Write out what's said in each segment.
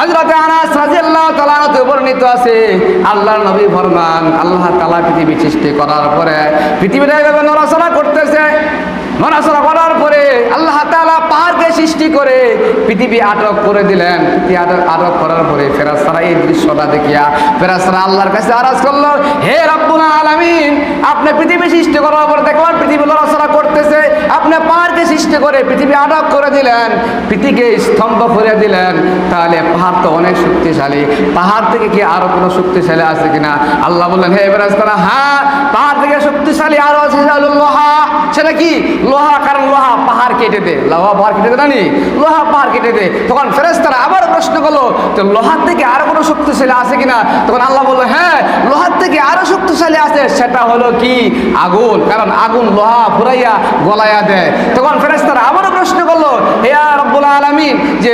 হযরত আনাস রাদিয়াল্লাহু তাআলা হতে বর্ণিত আছে, আল্লাহর নবী ফরমান, আল্লাহ তাআলা পৃথিবী সৃষ্টি করার পরে পৃথিবীটা এভাবে নড়াচড়া করতেছে। নড়াচড়া করার পরে আল্লাহ তাআলা পাহাড়কে সৃষ্টি করে পৃথিবী আটক করে দিলেন। পৃথিবী আটক আটক করার পরে ফেরাস্তারা এই দৃশ্যটা দেখিয়া ফেরাস্তারা আল্লাহর কাছে আরাজ করল, হে রব্বুল আলামিন, আপনি পৃথিবী সৃষ্টি করার পরে দেখলাম পৃথিবী নড়াচড়া করতেছে আপনি পাহাড়কে সৃষ্টি করে, পৃথিবী আটক করে দিলেন, পৃথিবীকে স্তম্ভ করে দিলেন, তাহলে পাহাড় তো অনেক শক্তিশালী। পাহাড় থেকে কি আরও কোনো শক্তিশালী আছে কিনা? আল্লাহ বললেন, হে এবার হ্যাঁ শক্তিশালী আরও আছে লোহা। সেটা কি? লোহা, কারণ লোহা পাহাড় কেটে দে। লোহা পাহাড় কেটে দে, জানি? লোহা পাহাড় কেটে দে। তখন ফেরেস্তারা আবার প্রশ্ন করল, তো লোহার থেকে আরও কোনো শক্তিশালী আছে কিনা? তখন আল্লাহ বলল হ্যাঁ লোহার থেকে আরও শক্তিশালী আছে। সেটা হলো কি? আগুন। কারণ আগুন লোহা ফুরাইয়া গলাইয়া দেয়। তখন ফেরেস্তারা আবারও প্রশ্ন করল, হে রব্বুল আলামিন, যে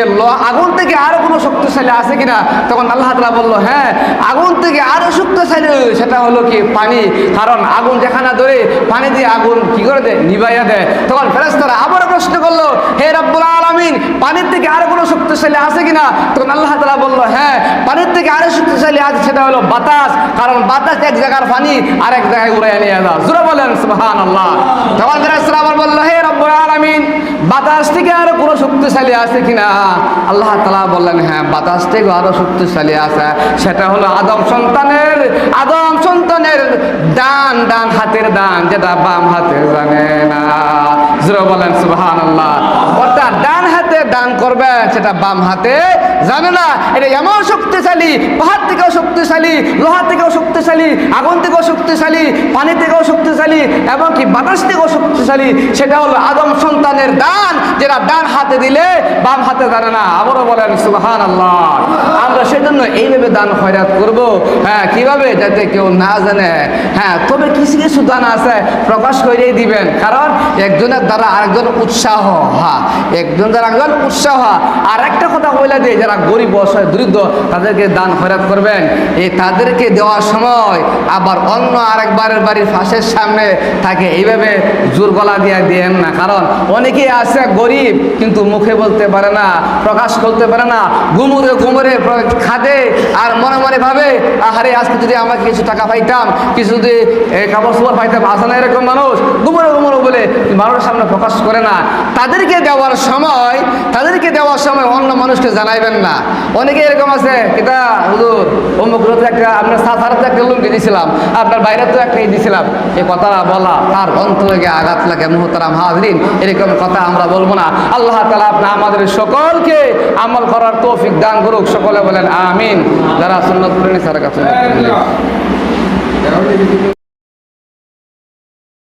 আগুন থেকে আরও কোনো শক্তিশালী আছে কিনা? তখন আল্লাহ তাআলা বলল হ্যাঁ আগুন থেকে আরও শক্তিশালী সেটা হলো কি? পানি। কারণ আগুন যেখানে ধরে, পানি দিয়ে আগুন কি করে দেয়? নিভাইয়া দেয়। তখন ফেরেস্তারা আবারও প্রশ্ন করল, হে রব্বুল আলামিন, পানির থেকে আরও কোনো শক্তিশালী আছে কিনা? তখন আল্লাহ তাআলা বলল হ্যাঁ পানির থেকে আরও শক্তিশালী আছে সেটা হলো বাতাস। কারণ বাতাস এক জায়গার পানি আর এক জায়গায় উড়াইয়া নিয়ে যায়। জোরে বলেন, সুবহানাল্লাহ। তখন ফেরেস্তারা আবার বলল, হে রব্বুল আলামিন বাতাস থেকে আরও কোনো শক্তিশালী আছে কিনা? আল্লাহ তালা বললেন হ্যাঁ বাতাস থেকে আরও শক্তিশালী আছে। সেটা হলো আদম সন্তানের আদম সন্তানের ডান ডান হাতের দান, যেটা বাম হাতের জানে না। বলেন সুবহান আল্লাহ অর্থাৎ ডান হাতে দান করবে, সেটা বাম হাতে জানে না। এটা এমন শক্তিশালী, পাহাড় থেকেও শক্তিশালী, লোহা থেকেও শক্তিশালী, আগুন থেকেও শক্তিশালী, পানি থেকেও শক্তিশালী এবং কি বাতাস থেকেও শক্তিশালী, সেটা হলো আদম সন্তানের দান, যেটা ডান হাতে দিলে বাম হাতে জানে না। আবারও বলেন সুবাহান আল্লাহ আমরা সেজন্য এইভাবে দান খয়রাত করব। হ্যাঁ কীভাবে? যাতে কেউ না জানে। হ্যাঁ তবে কিছু কিছু দান আছে, প্রকাশ করেই দিবেন। কারণ একজনের দ্বারা আরেকজন উৎসাহ হ্যাঁ একজন দ্বারা একজন উৎসাহ আর একটা কথা বলে দেয় যারা গরিব, অসহায় দরিদ্র তাদেরকে দান খয়রাত করবেন। এই তাদেরকে দেওয়ার সময় আবার অন্য আরেকবারের বাড়ির ফাঁসের সামনে তাকে এইভাবে জোর গলা দিয়ে দেন না। কারণ অনেকেই আছে গরিব, কিন্তু মুখে বলতে পারে না, প্রকাশ করতে পারে না, ঘুমুরে প্র- খাদে আর মনে মনে ভাবে, আহারে, আজকে যদি আমাকে কিছু টাকা পাইতাম, কিছু যদি কাপড় চোপড় পাইতাম আসে না এরকম মানুষ? ঘুমুরে ঘুমুরে বলে, মানুষের সামনে প্রকাশ করে না। তাদেরকে দেওয়ার সময়, তাদেরকে দেওয়ার সময় অন্য মানুষকে জানাইবেন না। অনেকে এরকম আছে কিতা হুজুর অমুক একটা আপনার সাথে একটা লুঙ্গি দিয়েছিলাম আপনার বাইরে তো একটাই দিয়েছিলাম এই কথাটা বলা, তার অন্তরে আঘাত লাগে, মুহতারাম হাজরিন, এরকম কথা আমরা বলব না। আল্লাহ তালা আপনি আমাদের সকলকে আমল করার তৌফিক দান করুক, সকলে বলেন আমিন। যারা সুন্নত করেনি তার কাছে